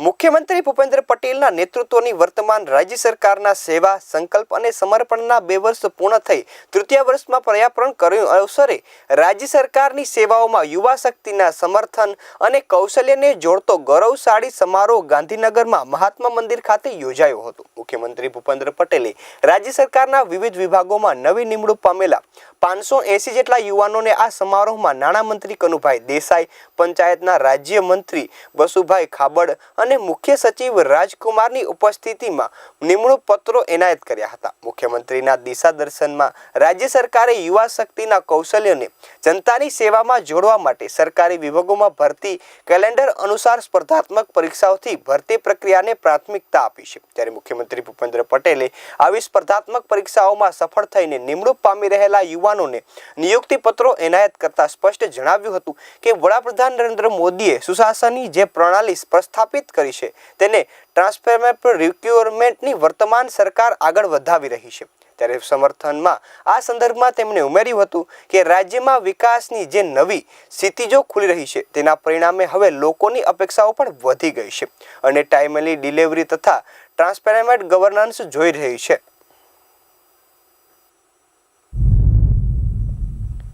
મુખ્યમંત્રી ભૂપેન્દ્ર પટેલના નેતૃત્વની વર્તમાન રાજ્ય સરકારના સેવા, સંકલ્પ અને સમર્પણના બે વર્ષ પૂર્ણ થઈ તૃતીય વર્ષમાં પર્યાપરણ કર્યું અવસરે રાજ્ય સરકારની સેવાઓમાં યુવા શક્તિના સમર્થન અને કૌશલ્યને જોડતો ગૌરવશાળી સમારોહ ગાંધીનગરમાં મહાત્મા મંદિર ખાતે યોજાયો હતો. મુખ્યમંત્રી ભૂપેન્દ્ર પટેલે રાજ્ય સરકારના વિવિધ વિભાગોમાં નવી નિમણૂક પામેલા પાંચસો એસી જેટલા યુવાનોને આ સમારોહમાં નાણામંત્રી કનુભાઈ દેસાઈ, પંચાયતના રાજ્ય મંત્રી બસુભાઈ ખાબડ અને મુખ્ય સચિવ રાજકુમારની ઉપસ્થિતિમાં નિમણૂક પત્રો એનાયત કર્યા હતા. મુખ્યમંત્રીના દિશા દર્શનમાં રાજ્ય સરકારે યુવા શક્તિના કૌશલ્યને જનતાની સેવામાં જોડવા માટે સરકારી વિભાગોમાં ભરતી કેલેન્ડર અનુસાર સ્પર્ધાત્મક પરીક્ષાઓથી ભરતી પ્રક્રિયાને પ્રાથમિકતા આપી છે. ત્યારે મુખ્યમંત્રી ભૂપેન્દ્ર પટેલે આવી સ્પર્ધાત્મક પરીક્ષાઓમાં સફળ થઈને નિમણૂક પામી રહેલા યુવાનોને નિયુક્તિ પત્રો એનાયત કરતા સ્પષ્ટ જણાવ્યું હતું કે વડાપ્રધાન નરેન્દ્ર મોદીએ સુશાસનની જે પ્રણાલી પ્રસ્થાપિત કરી છે. તેને ટ્રાન્સફેરમેન્ટ રિક્યુરમેન્ટની વર્તમાન સરકાર આગળ વધાવી રહી છે. ત્યારે સમર્થનમાં આ સંદર્ભમાં તેમણે ઉમેર્યું હતું કે રાજ્યમાં વિકાસની જે નવી સ્થિતિજો ખુલી રહી છે, તેના પરિણામે હવે લોકોની અપેક્ષાઓ પણ વધી ગઈ છે અને ટાઈમલી ડિલિવરી તથા ટ્રાન્સપેરેન્ટ ગવર્નન્સ જોઈ રહી છે.